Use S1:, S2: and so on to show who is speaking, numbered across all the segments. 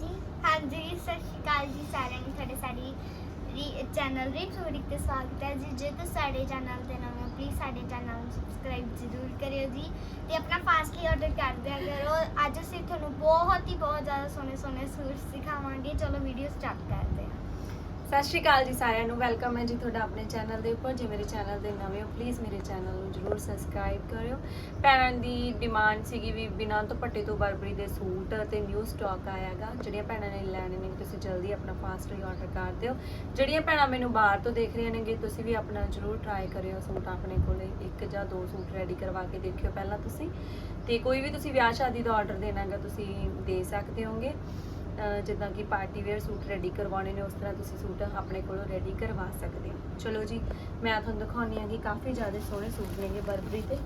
S1: ਜੀ,
S2: ਹਾਂਜੀ, ਸਤਿ ਸ਼੍ਰੀ ਅਕਾਲ ਜੀ ਸਾਰਿਆਂ ਨੂੰ, ਤੁਹਾਡੇ ਸਾਡੀ ਚੈਨਲ ਰੀ ਥੋੜੀ ਤੇ ਸਵਾਗਤ ਹੈ ਜੀ। ਜੇ ਤੁਸੀਂ ਸਾਡੇ ਚੈਨਲ ਤੇ ਨਵੇਂ ਹੋ ਪਲੀਜ਼ ਸਾਡੇ ਚੈਨਲ ਨੂੰ ਸਬਸਕ੍ਰਾਈਬ ਜ਼ਰੂਰ ਕਰਿਓ ਜੀ। ਤੇ ਆਪਣਾ ਫਾਸਟਲੀ ਆਰਡਰ ਕਰ ਦਿਆ ਕਰੋ। ਅੱਜ ਅਸੀਂ ਤੁਹਾਨੂੰ ਬਹੁਤ ਹੀ ਬਹੁਤ ਜ਼ਿਆਦਾ ਸੋਹਣੇ ਸੋਹਣੇ ਸੂਟ ਸਿਖਾਵਾਂਗੇ। ਚਲੋ ਵੀਡੀਓ ਸਟਾਰਟ ਕਰਦੇ ਹਾਂ।
S3: ਸਤਿ ਸ਼੍ਰੀ ਅਕਾਲ ਜੀ ਸਾਰਿਆਂ ਨੂੰ, ਵੈਲਕਮ ਹੈ ਜੀ ਤੁਹਾਡਾ ਆਪਣੇ ਚੈਨਲ ਦੇ ਉੱਪਰ। ਜੇ ਮੇਰੇ ਚੈਨਲ ਦੇ ਨਵੇਂ ਹੋ ਪਲੀਜ਼ ਮੇਰੇ ਚੈਨਲ ਨੂੰ ਜਰੂਰ ਸਬਸਕ੍ਰਾਈਬ ਕਰਿਓ। ਭੈਣਾਂ ਦੀ ਡਿਮਾਂਡ ਸੀਗੀ ਵੀ ਬਿਨਾਂ ਦੁਪੱਟੇ ਤੋਂ ਬਰਬਰੀ ਦੇ ਸੂਟ ਤੇ ਨਿਊ ਸਟਾਕ ਆਇਆਗਾ ਜਿਹੜੀਆਂ ਭੈਣਾਂ ਨੇ ਲੈਣੇ ਨੇ, ਤੁਸੀਂ ਜਲਦੀ ਆਪਣਾ ਫਾਸਟ ਹੀ ਆਰਡਰ ਕਰ ਦਿਓ। ਜਿਹੜੀਆਂ ਭੈਣਾਂ ਮੈਨੂੰ ਬਾਹਰ ਤੋਂ ਦੇਖ ਰਹੀਆਂ ਨੇਗੇ, ਤੁਸੀਂ ਵੀ ਆਪਣਾ ਜਰੂਰ ਟਰਾਈ ਕਰਿਓ ਸੂਟ ਆਪਣੇ ਕੋਲੇ। ਇੱਕ ਜਾਂ ਦੋ ਸੂਟ ਰੈਡੀ ਕਰਵਾ ਕੇ ਦੇਖਿਓ ਪਹਿਲਾਂ ਤੁਸੀਂ। ਤੇ ਕੋਈ ਵੀ ਤੁਸੀਂ ਵਿਆਹ ਸ਼ਾਦੀ ਦਾ ਆਰਡਰ ਦੇਣਾਗਾ ਤੁਸੀਂ ਦੇ ਸਕਦੇ ਹੋਗੇ। ਜਿੱਦਾਂ ਕਿ ਪਾਰਟੀ ਵੇਅਰ ਸੂਟ ਰੈਡੀ ਕਰਵਾਉਣੇ ਨੇ ਉਸ ਤਰ੍ਹਾਂ ਤੁਸੀਂ ਸੂਟ ਆਪਣੇ ਕੋਲੋਂ ਰੈਡੀ ਕਰਵਾ ਸਕਦੇ ਹੋ। ਚਲੋ ਜੀ ਮੈਂ ਤੁਹਾਨੂੰ ਦਿਖਾਉਣੀ ਹਾਂ ਕਿ ਕਾਫੀ ਜ਼ਿਆਦਾ ਸੋਹਣੇ ਸੂਟ ਨੇਗੇ ਬਰਬਰੀ ਤੇ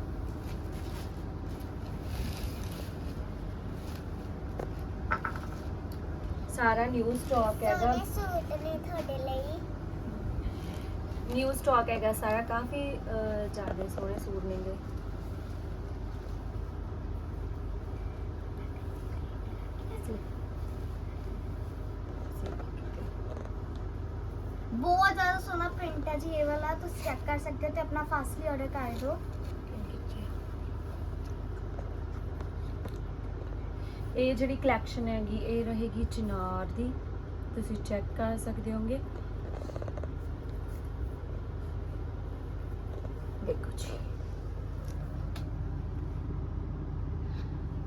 S3: ਸਾਰਾ ਨਿਊ ਸਟਾਕ ਹੈਗਾ।
S1: ਸੋਹਣੇ ਸੂਟ ਨੇ ਤੁਹਾਡੇ ਲਈ।
S3: ਨਿਊ ਸਟਾਕ ਹੈਗਾ ਸਾਰਾ ਕਾਫੀ ਜ਼ਿਆਦਾ ਸੋਹਣੇ ਸੂਟ ਨੇਗੇ
S2: ਬਹੁਤ ਜ਼ਿਆਦਾ ਸੋਹਣਾ ਪ੍ਰਿੰਟ ਹੈ ਜੀ, ਇਹ ਵਾਲਾ ਤੁਸੀਂ ਚੈੱਕ ਕਰ ਸਕਦੇ ਹੋ ਤੇ ਆਪਣਾ ਫਾਸਟਲੀ ਆਰਡਰ ਕਰ ਦਿਓ।
S3: ਇਹ ਜਿਹੜੀ ਕਲੈਕਸ਼ਨ ਹੈਗੀ, ਇਹ ਰਹੇਗੀ ਚਿਨਾਰ ਦੀ। ਤੁਸੀਂ ਚੈੱਕ ਕਰ ਸਕਦੇ ਹੋਗੇ ਦੇਖੋ ਜੀ।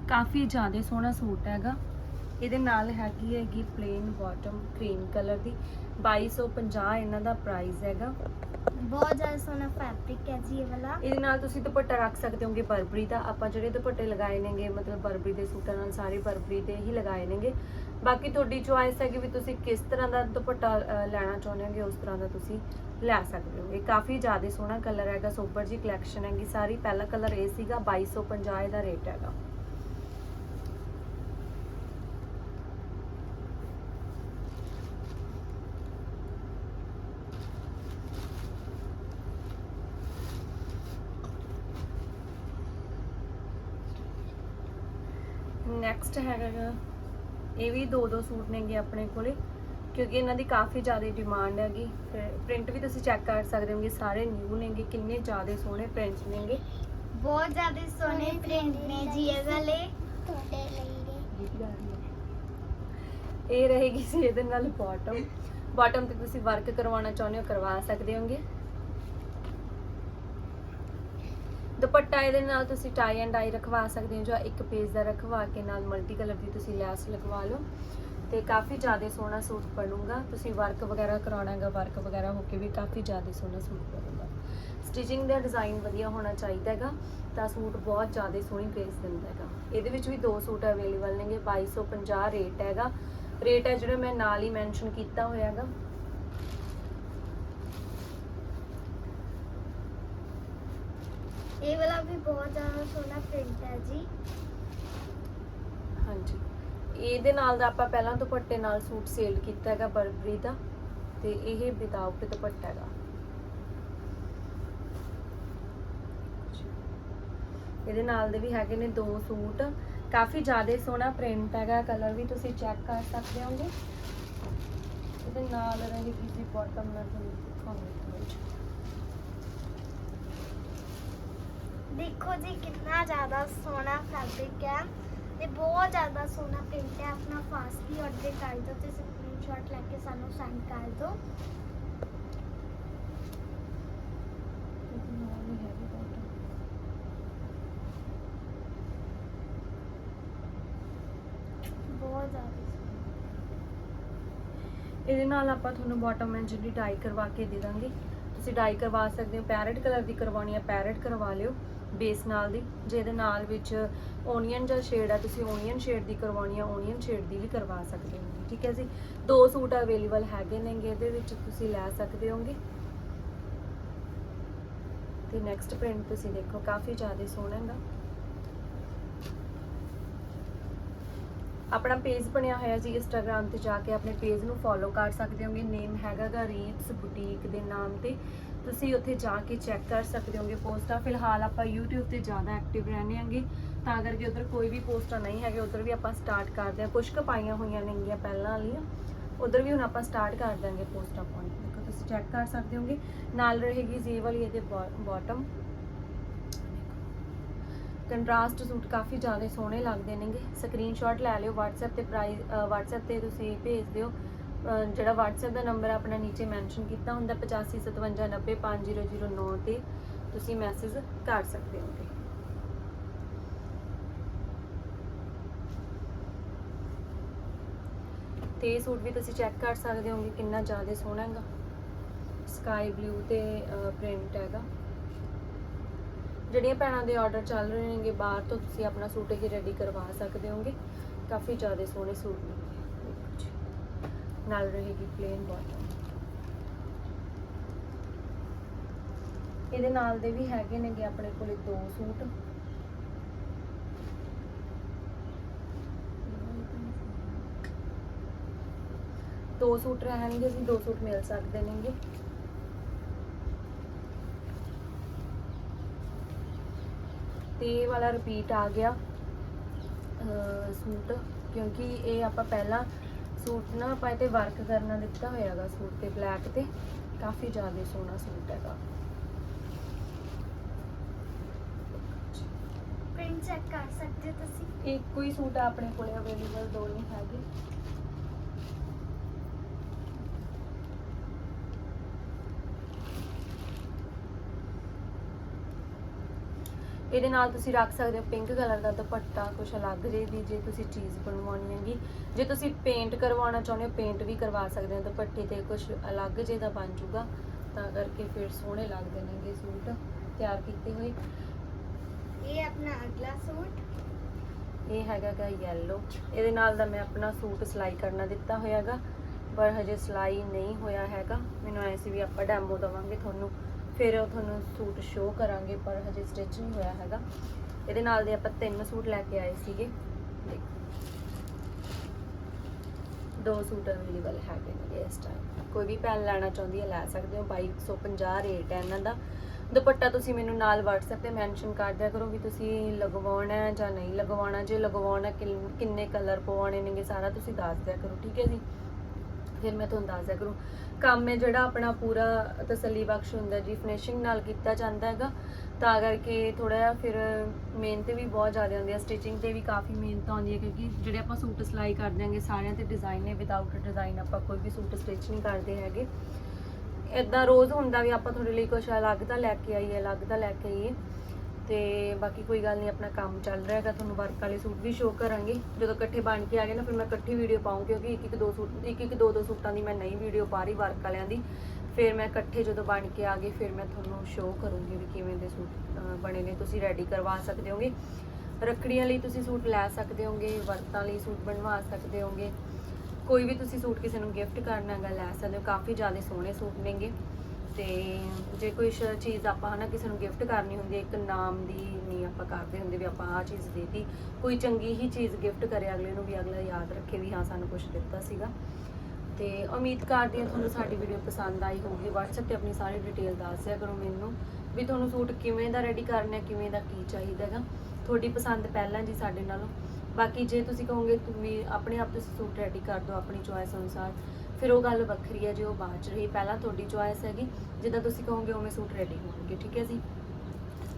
S3: ਕਾਫੀ ਜ਼ਿਆਦਾ ਸੋਹਣਾ ਸੂਟ ਹੈਗਾ। ਇਹਦੇ ਨਾਲ ਹੈਗੀ ਹੈਗੀ ਪਲੇਨ ਬਾਟਮ ਕਰੀਮ ਕਲਰ ਦੀ। 2250 ਇਹਨਾਂ ਦਾ ਪ੍ਰਾਈਸ ਹੈਗਾ।
S2: ਬਹੁਤ ਜ਼ਿਆਦਾ ਸੋਹਣਾ ਫੈਬਰਿਕ ਹੈ ਜੀ ਇਹ ਵਾਲਾ।
S3: ਇਹਦੇ ਨਾਲ ਤੁਸੀਂ ਦੁਪੱਟਾ ਰੱਖ ਸਕਦੇ ਹੋਗੇ ਬਰਬਰੀ ਦਾ। ਆਪਾਂ ਜਿਹੜੇ ਦੁਪੱਟੇ ਲਗਾਏ ਨੇਗੇ ਮਤਲਬ ਬਰਬਰੀ ਦੇ ਸੂਟਾਂ ਨਾਲ ਸਾਰੇ ਬਰਬਰੀ ਦੇ ਹੀ ਲਗਾਏ ਨੇਗੇ। ਬਾਕੀ ਤੁਹਾਡੀ ਚੁਆਇਸ ਹੈ ਕਿ ਵੀ ਤੁਸੀਂ ਕਿਸ ਤਰ੍ਹਾਂ ਦਾ ਦੁਪੱਟਾ ਲੈਣਾ ਚਾਹੁੰਦੇ ਹੋਗੇ ਉਸ ਤਰ੍ਹਾਂ ਦਾ ਤੁਸੀਂ ਲੈ ਸਕਦੇ ਹੋ ਇਹ ਕਾਫੀ ਜ਼ਿਆਦਾ ਸੋਹਣਾ ਕਲਰ ਹੈਗਾ। ਸੋਬਰ ਜੀ ਕਲੈਕਸ਼ਨ ਹੈਗੀ ਸਾਰੀ। ਪਹਿਲਾ ਕਲਰ ਇਹ ਸੀਗਾ। 2250 ਦਾ ਰੇਟ ਹੈਗਾ। ਨੈਕਸਟ ਹੈਗਾ ਇਹ ਵੀ ਦੋ ਦੋ ਸੂਟ ਨੇਗੇ ਆਪਣੇ ਕੋਲੇ ਕਿਉਂਕਿ ਇਹਨਾਂ ਦੀ ਕਾਫੀ ਜ਼ਿਆਦਾ ਡਿਮਾਂਡ ਹੈਗੀ। ਪ੍ਰਿੰਟ ਵੀ ਤੁਸੀਂ ਚੈੱਕ ਕਰ ਸਕਦੇ ਹੋਗੇ ਸਾਰੇ ਨਿਊ ਨੇਗੇ ਕਿੰਨੇ ਜ਼ਿਆਦਾ ਸੋਹਣੇ ਪ੍ਰਿੰਟਸ ਨੇਗੇ।
S2: ਬਹੁਤ ਜ਼ਿਆਦਾ ਸੋਹਣੇ ਪ੍ਰਿੰਟ ਨੇ ਜੀ ਇਹ ਵਾਲੇ।
S1: ਤੁਹਾਡੇ ਲਈ
S3: ਇਹ ਰਹੇਗੀ ਸੀ ਇਹਦੇ ਨਾਲ ਬਾਟਮ ਬਾਟਮ ਤੇ ਤੁਸੀਂ ਵਰਕ ਕਰਵਾਉਣਾ ਚਾਹੁੰਦੇ ਹੋ ਕਰਵਾ ਸਕਦੇ ਹੋਗੇ। ਦੁਪੱਟਾ ਇਹਦੇ ਨਾਲ ਤੁਸੀਂ ਟਾਈ ਐਂਡ ਆਈ ਰਖਵਾ ਸਕਦੇ ਹੋ ਜਾਂ ਇੱਕ ਪੇਜ ਦਾ ਰਖਵਾ ਕੇ ਨਾਲ ਮਲਟੀ ਕਲਰ ਦੀ ਤੁਸੀਂ ਲੈਸ ਲਗਵਾ ਲਓ। ਤੇ ਕਾਫੀ ਜ਼ਿਆਦਾ ਸੋਹਣਾ ਸੂਟ ਬਣੂਗਾ। ਤੁਸੀਂ ਵਰਕ ਵਗੈਰਾ ਕਰਾਉਣਾ ਹੈਗਾ ਵਰਕ ਵਗੈਰਾ ਹੋ ਕੇ ਵੀ ਕਾਫੀ ਜ਼ਿਆਦਾ ਸੋਹਣਾ ਸੂਟ ਬਣੂਗਾ। ਸਟਿਚਿੰਗ ਦਾ ਡਿਜ਼ਾਈਨ ਵਧੀਆ ਹੋਣਾ ਚਾਹੀਦਾ ਹੈਗਾ, ਤਾਂ ਸੂਟ ਬਹੁਤ ਜ਼ਿਆਦਾ ਸੋਹਣੀ ਗ੍ਰੇਸ ਦਿੰਦਾ ਹੈਗਾ। ਇਹਦੇ ਵਿੱਚ ਵੀ ਦੋ ਸੂਟ ਅਵੇਲੇਬਲ ਨੇਗੇ 2250 ਰੇਟ ਹੈਗਾ। ਰੇਟ ਹੈ ਜਿਹੜਾ ਮੈਂ ਨਾਲ ਹੀ ਮੈਂਸ਼ਨ ਕੀਤਾ ਹੋਇਆ ਹੈਗਾ।
S2: ਇਹ ਵਾਲਾ ਵੀ ਬਹੁਤ ਜ਼ਿਆਦਾ ਸੋਹਣਾ ਪ੍ਰਿੰਟ ਹੈ ਜੀ।
S3: ਹਾਂਜੀ। ਇਹਦੇ ਨਾਲ ਦਾ ਆਪਾਂ ਪਹਿਲਾਂ ਦੁਪੱਟੇ ਨਾਲ ਸੂਟ ਸੇਲ ਕੀਤਾ ਹੈਗਾ ਬਰਬਰੀ ਦਾ ਤੇ ਇਹ ਵਿਦਆਊਟ ਦੁਪੱਟਾ ਹੈਗਾ। ਇਹਦੇ ਨਾਲ ਦੇ ਵੀ ਹੈਗੇ ਨੇ ਦੋ ਸੂਟ। ਕਾਫੀ ਜ਼ਿਆਦਾ ਸੋਹਣਾ ਪ੍ਰਿੰਟ ਹੈਗਾ ਕਲਰ ਵੀ ਤੁਸੀਂ ਚੈੱਕ ਕਰ ਸਕਦੇ ਹੋਗੇ। ਇਹਦੇ ਨਾਲ ਰਹੇਗੀ ਜੀ ਬਾਟਮ ਨਾਲ ਤੁਹਾਨੂੰ ਦਿਖਾਉਂਦੀ ਹਾਂ
S2: ਦੇਖੋ ਜੀ, ਕਿੰਨਾ ਜ਼ਿਆਦਾ ਸੋਹਣਾ ਫੈਬਰਿਕ ਹੈ ਤੇ ਬਹੁਤ ਜ਼ਿਆਦਾ ਸੋਹਣਾ ਪ੍ਰਿੰਟ ਹੈ। ਆਪਣਾ ਫਾਸਟਲੀ ਆਰਡਰ ਕਰ ਦਿਓ ਤੇ ਸਕਰੀਨਸ਼ਾਟ ਲੈ ਕੇ ਸਾਨੂੰ ਸੈਂਡ ਕਰ ਦਿਓ।
S3: ਹੈਗੀ
S2: ਬਹੁਤ ਜ਼ਿਆਦਾ
S3: ਇਹਦੇ ਨਾਲ ਆਪਾਂ ਤੁਹਾਨੂੰ ਬਾਟਮ ਐਂਡ ਜਿਹੜੀ ਡਾਈ ਕਰਵਾ ਕੇ ਦੇ ਦਾਂਗੇ। ਤੁਸੀਂ ਡਾਈ ਕਰਵਾ ਸਕਦੇ ਹੋ ਪੈਰਟ ਕਲਰ ਦੀ ਕਰਵਾਉਣੀ ਹੈ ਪੈਰਟ ਕਰਵਾ ਲਿਓ। ਬੇਸ ਨਾਲ ਦੀ, ਜਿਹਦੇ ਨਾਲ ਵਿੱਚ ਓਨੀਅਨ ਜਾਂ ਸ਼ੇਡ ਆ, ਤੁਸੀਂ ਓਨੀਅਨ ਸ਼ੇਡ ਦੀ ਕਰਵਾਉਣੀ ਆ ਓਨੀਅਨ ਸ਼ੇਡ ਦੀ ਵੀ ਕਰਵਾ ਸਕਦੇ ਹੋ। ਠੀਕ ਹੈ ਜੀ? ਦੋ ਸੂਟ ਅਵੇਲੇਬਲ ਹੈਗੇ ਨੇਗੇ, ਇਹਦੇ ਵਿੱਚ ਤੁਸੀਂ ਲੈ ਸਕਦੇ ਹੋਗੇ। ਤੇ ਨੈਕਸਟ ਪ੍ਰਿੰਟ ਤੁਸੀਂ ਦੇਖੋ, ਕਾਫੀ ਜ਼ਿਆਦਾ ਸੋਹਣਾ ਹੈਗਾ। ਆਪਣਾ ਪੇਜ ਬਣਿਆ ਹੋਇਆ ਜੀ ਇੰਸਟਾਗ੍ਰam ਤੇ ਜਾ ਕੇ ਆਪਣੇ ਪੇਜ ਨੂੰ ਫੋਲੋ ਕਰ ਸਕਦੇ ਹੋਗੇ। ਨੇਮ ਹੈਗਾਗਾ ਰੀਪਸ ਬੁਟੀਕ ਦੇ ਨਾਮ ਤੇ। ਤੁਸੀਂ ਉੱਥੇ ਜਾ ਕੇ ਚੈੱਕ ਕਰ ਸਕਦੇ ਹੋਗੇ ਪੋਸਟਾਂ ਫਿਲਹਾਲ ਆਪਾਂ YouTube ਤੇ ਜ਼ਿਆਦਾ ਐਕਟਿਵ ਰਹਿੰਦੇ ਆਂਗੇ ਤਾਂ ਕਰਕੇ ਉਧਰ ਕੋਈ ਵੀ ਪੋਸਟਾਂ ਨਹੀਂ ਹੈਗੇ। ਉਧਰ ਵੀ ਆਪਾਂ ਸਟਾਰਟ ਕਰਦੇ ਹਾਂ। ਕੁਝ ਕੁ ਪਾਈਆਂ ਹੋਈਆਂ ਨੇਗੀਆਂ ਪਹਿਲਾਂ ਵਾਲੀਆਂ। ਉਧਰ ਵੀ ਹੁਣ ਆਪਾਂ ਸਟਾਰਟ ਕਰ ਦਾਂਗੇ ਪੋਸਟਾਂ ਪਾਉਣੀਆਂ ਦੇਖੋ, ਤੁਸੀਂ ਚੈੱਕ ਕਰ ਸਕਦੇ ਹੋਗੇ। ਨਾਲ ਰਹੇਗੀ ਜੀ ਵਾਲੀ ਇਹਦੇ ਬਾਟਮ ਕੰਟਰਾਸਟ ਸੂਟ ਕਾਫੀ ਜ਼ਿਆਦਾ ਸੋਹਣੇ ਲੱਗਦੇ ਨੇਗੇ। ਸਕਰੀਨਸ਼ਾਟ ਲੈ ਲਿਓ, WhatsApp ਤੇ ਪ੍ਰਾਈਸ WhatsApp ਤੇ ਤੁਸੀਂ ਭੇਜ ਦਿਓ। ਜਿਹੜਾ WhatsApp ਦਾ ਨੰਬਰ ਆਪਣਾ ਨੀਚੇ ਮੈਂਸ਼ਨ ਕੀਤਾ ਹੁੰਦਾ 8557905009 ਤੇ ਤੁਸੀਂ ਮੈਸੇਜ ਕਰ ਸਕਦੇ ਹੋਗੇ। ਤੇ ਇਹ ਸੂਟ ਵੀ ਤੁਸੀਂ ਚੈੱਕ ਕਰ ਸਕਦੇ ਹੋਗੇ, ਕਿੰਨਾ ਜ਼ਿਆਦਾ ਸੋਹਣਾ ਹੈਗਾ। ਸਕਾਈ ਬਲੂ ਤੇ ਪ੍ਰਿੰਟ ਹੈਗਾ। ਜਿਹੜੀਆਂ ਭੈਣਾਂ ਦੇ ਆਰਡਰ ਚੱਲ ਰਹੇ ਨੇਗੇ ਬਾਹਰ, ਤੋਂ ਤੁਸੀਂ ਆਪਣਾ ਸੂਟ ਹੀ ਰੈਡੀ ਕਰਵਾ ਸਕਦੇ ਹੋਗੇ। ਕਾਫੀ ਜ਼ਿਆਦਾ ਸੋਹਣੇ ਸੂਟ ਨੇ। ਜੀ। ਨਾਲ ਰਹੇਗੀ ਪਲੇਨ ਬਾਟਮ ਇਹਦੇ ਨਾਲ ਦੇ ਵੀ ਹੈਗੇ ਨੇਗੇ ਆਪਣੇ ਕੋਲੇ ਦੋ ਸੂਟ। ਦੋ ਸੂਟ ਰਹਿਣਗੇ ਜੀ, ਦੋ ਸੂਟ ਮਿਲ ਸਕਦੇ ਨੇਗੇ। ਤੇ ਇਹ ਵਾਲਾ ਰਿਪੀਟ ਆ ਗਿਆ ਸੂਟ ਕਿਉਂਕਿ ਇਹ ਆਪਾਂ ਪਹਿਲਾਂ ਸੂਟ ਨਾ ਆਪਾਂ ਇਹ ਤੇ ਵਰਕ ਕਰਨਾ ਦਿੱਤਾ ਹੋਇਆਗਾ ਸੂਟ ਤੇ ਬਲੈਕ ਤੇ ਕਾਫੀ ਜ਼ਿਆਦਾ ਸੋਹਣਾ ਸੂਟ ਹੈਗਾ।
S2: ਪ੍ਰਿੰਟ ਚੈੱਕ ਕਰ ਸਕਦੇ ਹੋ ਤੁਸੀਂ?
S3: ਇੱਕੋ ਹੀ ਸੂਟ ਆਪਣੇ ਕੋਲੇ ਅਵੇਲੇਬਲ ਦੋ ਨਹੀਂ ਹੈਗੇ। ਇਹਦੇ ਨਾਲ ਤੁਸੀਂ ਰੱਖ ਸਕਦੇ ਹੋ ਪਿੰਕ ਕਲਰ ਦਾ ਦੁਪੱਟਾ ਕੁਛ ਅਲੱਗ ਜਿਹੀ ਦੀ ਜੇ ਤੁਸੀਂ ਚੀਜ਼ ਬਣਵਾਉਣੀ ਹੈਗੀ। ਜੇ ਤੁਸੀਂ ਪੇਂਟ ਕਰਵਾਉਣਾ ਚਾਹੁੰਦੇ ਹੋ ਪੇਂਟ ਵੀ ਕਰਵਾ ਸਕਦੇ ਹੋ ਦੁਪੱਟੇ ਤੇ ਕੁਛ ਅਲੱਗ ਜਿਹੇ ਦਾ ਬਣ ਜੂਗਾ ਤਾਂ ਕਰਕੇ ਫਿਰ ਸੋਹਣੇ ਲੱਗਦੇ ਨੇਗੇ ਸੂਟ ਤਿਆਰ ਕੀਤੇ ਹੋਏ।
S2: ਇਹ ਆਪਣਾ ਅਗਲਾ ਸੂਟ?
S3: ਇਹ ਹੈਗਾ ਗਾ ਯੈਲੋ ਇਹਦੇ ਨਾਲ ਦਾ ਮੈਂ ਆਪਣਾ ਸੂਟ ਸਿਲਾਈ ਕਰਨਾ ਦਿੱਤਾ ਹੋਇਆਗਾ ਪਰ ਹਜੇ ਸਿਲਾਈ ਨਹੀਂ ਹੋਇਆ ਹੈਗਾ। ਮੈਨੂੰ ਐ ਸੀ ਵੀ ਆਪਾਂ ਡੈਮੋ ਦਵਾਂਗੇ ਤੁਹਾਨੂੰ। ਫਿਰ ਉਹ ਤੁਹਾਨੂੰ ਸੂਟ ਸ਼ੋਅ ਕਰਾਂਗੇ, ਪਰ ਹਜੇ ਸਟਿਚ ਨਹੀਂ ਹੋਇਆ ਹੈਗਾ। ਇਹਦੇ ਨਾਲ ਦੇ ਆਪਾਂ ਤਿੰਨ ਸੂਟ ਲੈ ਕੇ ਆਏ ਸੀਗੇ। ਦੋ ਸੂਟ ਅਵੇਲੇਬਲ ਹੈਗੇ ਨੇ ਇਸ ਟਾਈਮ ਕੋਈ ਵੀ ਪੈਨ ਲੈਣਾ ਚਾਹੁੰਦੀ ਹੈ, ਲੈ ਸਕਦੇ ਹੋ। 2250 ਰੇਟ ਹੈ ਇਹਨਾਂ ਦਾ। ਦੁਪੱਟਾ ਤੁਸੀਂ ਮੈਨੂੰ ਨਾਲ WhatsApp ਤੇ ਮੈਂਸ਼ਨ ਕਰ ਦਿਆ ਕਰੋ ਵੀ ਤੁਸੀਂ ਲਗਵਾਉਣਾ ਹੈ ਜਾਂ ਨਹੀਂ ਲਗਵਾਉਣਾ। ਜੇ ਲਗਵਾਉਣਾ ਕਿੰਨੇ ਕਲਰ ਪਵਾਉਣੇ ਨੇਗੇ ਸਾਰਾ ਤੁਸੀਂ ਦੱਸ ਦਿਆ ਕਰੋ, ਠੀਕ ਹੈ ਜੀ? ਫਿਰ ਮੈਂ ਤੁਹਾਨੂੰ ਦੱਸ ਦਿਆ ਕਰੂੰ। ਕੰਮ ਹੈ ਜਿਹੜਾ ਆਪਣਾ ਪੂਰਾ ਤਸੱਲੀ ਬਖਸ਼ ਹੁੰਦਾ ਜੀ ਫਿਨਿਸ਼ਿੰਗ ਨਾਲ ਕੀਤਾ ਜਾਂਦਾ ਹੈਗਾ। ਤਾਂ ਕਰਕੇ ਥੋੜਾ ਜਿਹਾ ਫਿਰ ਮਿਹਨਤ ਵੀ ਬਹੁਤ ਜ਼ਿਆਦਾ ਹੁੰਦੀ ਹੈ। ਸਟਿਚਿੰਗ ਤੇ ਵੀ ਕਾਫੀ ਮਿਹਨਤ ਆਉਂਦੀ ਹੈ ਕਿਉਂਕਿ ਜਿਹੜੇ ਆਪਾਂ ਸੂਟ ਸਿਲਾਈ ਕਰ ਦਿਆਂਗੇ ਸਾਰਿਆਂ ਤੇ ਡਿਜ਼ਾਈਨ ਨੇ ਵਿਦਆਊਟ ਡਿਜ਼ਾਈਨ ਆਪਾਂ ਕੋਈ ਵੀ ਸੂਟ ਸਟਿਚ ਨਹੀਂ ਕਰਦੇ ਹੈਗੇ। ਇਦਾਂ ਰੋਜ਼ ਹੁੰਦਾ ਵੀ ਆਪਾਂ ਤੁਹਾਡੇ ਲਈ ਕੁਝ ਅਲੱਗ ਦਾ ਲੈ ਕੇ ਆਈਏ, ਅਲੱਗ ਦਾ ਲੈ ਕੇ ਆਈਏ। ਤੇ ਬਾਕੀ ਕੋਈ ਗੱਲ ਨਹੀਂ, ਆਪਣਾ ਕੰਮ ਚੱਲ ਰਿਹਾ ਹੈਗਾ, ਤੁਹਾਨੂੰ ਵਰਕ ਵਾਲੇ ਸੂਟ ਵੀ ਸ਼ੋਅ ਕਰਾਂਗੇ। ਜਦੋਂ ਇਕੱਠੇ ਬਣ ਕੇ ਆ ਗਏ ਨਾ, ਫਿਰ ਮੈਂ ਇਕੱਠੀ ਵੀਡੀਓ ਪਾਉਂਗੀ ਕਿਉਂਕਿ ਇੱਕ ਇੱਕ ਦੋ ਸੂਟ ਇੱਕ ਇੱਕ ਦੋ ਦੋ ਸੂਟਾਂ ਦੀ ਮੈਂ ਨਹੀਂ ਵੀਡੀਓ ਪਾ ਰਹੀ ਵਰਕ ਵਾਲਿਆਂ ਦੀ। ਫਿਰ ਮੈਂ ਇਕੱਠੇ ਜਦੋਂ ਬਣ ਕੇ ਆ ਗਏ, ਫਿਰ ਮੈਂ ਤੁਹਾਨੂੰ ਸ਼ੋਅ ਕਰੂੰਗੀ ਵੀ ਕਿਵੇਂ ਦੇ ਸੂਟ ਬਣੇ ਨੇ। ਤੁਸੀਂ ਰੈਡੀ ਕਰਵਾ ਸਕਦੇ ਹੋਗੇ। ਰੱਖੜੀਆਂ ਲਈ ਤੁਸੀਂ ਸੂਟ ਲੈ ਸਕਦੇ ਹੋਗੇ, ਵਰਤਾਂ ਲਈ ਸੂਟ ਬਣਵਾ ਸਕਦੇ ਹੋਗੇ। ਕੋਈ ਵੀ ਤੁਸੀਂ ਸੂਟ ਕਿਸੇ ਨੂੰ ਗਿਫਟ ਕਰਨਾ ਹੈਗਾ, ਲੈ ਸਕਦੇ ਹੋ। ਕਾਫੀ ਜ਼ਿਆਦਾ ਸੋਹਣੇ ਸੂਟ ਨੇਗੇ। ਤੇ ਜੇ ਕੋਈ ਸ਼- ਚੀਜ਼ ਆਪਾਂ ਹਨਾ ਕਿਸੇ ਨੂੰ ਗਿਫਟ ਕਰਨੀ ਹੁੰਦੀ ਹੈ, ਇੱਕ ਨਾਮ ਦੀ ਨਹੀਂ ਆਪਾਂ ਕਰਦੇ ਹੁੰਦੇ ਵੀ ਆਪਾਂ ਆਹ ਚੀਜ਼ ਦੇਤੀ। ਕੋਈ ਚੰਗੀ ਹੀ ਚੀਜ਼ ਗਿਫਟ ਕਰੇ, ਅਗਲੇ ਨੂੰ ਵੀ ਅਗਲਾ ਯਾਦ ਰੱਖੇ ਵੀ ਹਾਂ ਸਾਨੂੰ ਕੁਝ ਦਿੱਤਾ ਸੀਗਾ। ਤੇ ਉਮੀਦ ਕਰਦੀ ਹਾਂ ਤੁਹਾਨੂੰ ਸਾਡੀ ਵੀਡੀਓ ਪਸੰਦ ਆਈ ਹੋਊਗੀ। WhatsApp ਤੇ ਆਪਣੀ ਸਾਰੀ ਡਿਟੇਲ ਦੱਸ ਦਿਆ ਕਰੋ ਮੈਨੂੰ ਵੀ ਤੁਹਾਨੂੰ ਸੂਟ ਕਿਵੇਂ ਦਾ ਰੈਡੀ ਕਰਨਾ ਹੈ ਕਿਵੇਂ ਦਾ ਕੀ ਚਾਹੀਦਾ ਹੈਗਾ। ਤੁਹਾਡੀ ਪਸੰਦ ਪਹਿਲਾਂ ਜੀ ਸਾਡੇ ਨਾਲੋਂ। ਬਾਕੀ ਜੇ ਤੁਸੀਂ ਕਹੋਗੇ ਵੀ ਆਪਣੇ ਆਪ ਤੁਸੀਂ ਸੂਟ ਰੈਡੀ ਕਰ ਦਿਓ, ਆਪਣੀ ਚੋਇਸ ਅਨੁਸਾਰ ਫਿਰ ਉਹ ਗੱਲ ਵੱਖਰੀ ਹੈ ਜੇ ਉਹ ਬਾਅਦ ਚ ਰਹੀ। ਪਹਿਲਾਂ ਤੁਹਾਡੀ ਚੋਇਸ ਹੈਗੀ। ਜਿੱਦਾਂ ਤੁਸੀਂ ਕਹੋਗੇ ਉਵੇਂ ਸੂਟ ਰੈਡੀ ਹੋਣਗੇ, ਠੀਕ ਹੈ ਜੀ?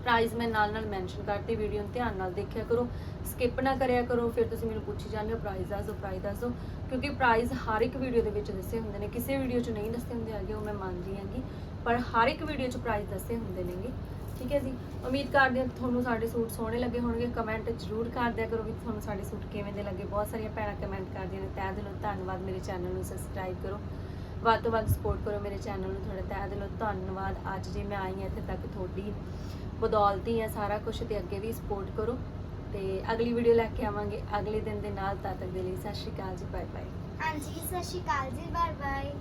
S3: ਪ੍ਰਾਈਸ ਮੈਂ ਨਾਲ ਨਾਲ ਮੈਂਸ਼ਨ ਕਰਤੀ ਵੀਡੀਓ ਨੂੰ ਧਿਆਨ ਨਾਲ ਦੇਖਿਆ ਕਰੋ। ਸਕਿਪ ਨਾ ਕਰਿਆ ਕਰੋ, ਫਿਰ ਤੁਸੀਂ ਮੈਨੂੰ ਪੁੱਛੀ ਜਾਂਦੇ ਹੋ ਪ੍ਰਾਈਸ ਦੱਸ ਦਿਓ ਪ੍ਰਾਈਸ ਦੱਸ। ਦਿਓ ਕਿਉਂਕਿ ਪ੍ਰਾਈਸ ਹਰ ਇੱਕ ਵੀਡੀਓ ਦੇ ਵਿੱਚ ਦੱਸੇ ਹੁੰਦੇ ਨੇ। ਕਿਸੇ ਵੀਡੀਓ 'ਚ ਨਹੀਂ ਦੱਸੇ ਹੁੰਦੇ ਹੈਗੇ, ਉਹ ਮੈਂ ਮੰਨਦੀ ਹਾਂਗੀ। ਪਰ ਹਰ ਇੱਕ ਵੀਡੀਓ 'ਚ ਪ੍ਰਾਈਸ ਦੱਸੇ ਹੁੰਦੇ ਨੇਗੇ। ਠੀਕ ਹੈ ਜੀ। ਉਮੀਦ ਕਰਦੇ ਹਾਂ ਤੁਹਾਨੂੰ ਸਾਡੇ ਸੂਟ ਸੋਹਣੇ ਲੱਗੇ ਹੋਣਗੇ। ਕਮੈਂਟ ਜ਼ਰੂਰ ਕਰ ਦਿਆ ਕਰੋ ਵੀ ਤੁਹਾਨੂੰ ਸਾਡੇ ਸੂਟ ਕਿਵੇਂ ਦੇ ਲੱਗੇ। ਬਹੁਤ ਸਾਰੀਆਂ ਭੈਣਾਂ ਕਮੈਂਟ ਕਰਦੀਆਂ ਨੇ ਤਹਿ ਦਿਲੋਂ ਧੰਨਵਾਦ ਮੇਰੇ ਚੈਨਲ ਨੂੰ ਸਬਸਕ੍ਰਾਈਬ ਕਰੋ। ਵੱਧ ਤੋਂ ਵੱਧ ਸਪੋਰਟ ਕਰੋ ਮੇਰੇ ਚੈਨਲ ਨੂੰ ਤੁਹਾਡਾ ਤਹਿ ਦਿਲੋਂ ਧੰਨਵਾਦ। ਅੱਜ ਜੇ ਮੈਂ ਆਈ ਹਾਂ ਇੱਥੇ ਤੱਕ ਤੁਹਾਡੀ ਬਦੌਲਤ ਹੀ ਸਾਰਾ ਕੁਝ ਤੇ ਅੱਗੇ ਵੀ ਸਪੋਰਟ ਕਰੋ। ਤੇ ਅਗਲੀ ਵੀਡੀਓ ਲੈ ਕੇ ਆਵਾਂਗੇ। ਅਗਲੇ ਦਿਨ ਦੇ ਨਾਲ ਤਦ ਤੱਕ ਦੇ ਲਈ ਸਤਿ ਸ਼੍ਰੀ ਅਕਾਲ ਜੀ ਬਾਏ ਬਾਏ
S2: ਹਾਂਜੀ ਸਤਿ ਸ਼੍ਰੀ ਅਕਾਲ ਜੀ ਬਾਏ ਬਾਏ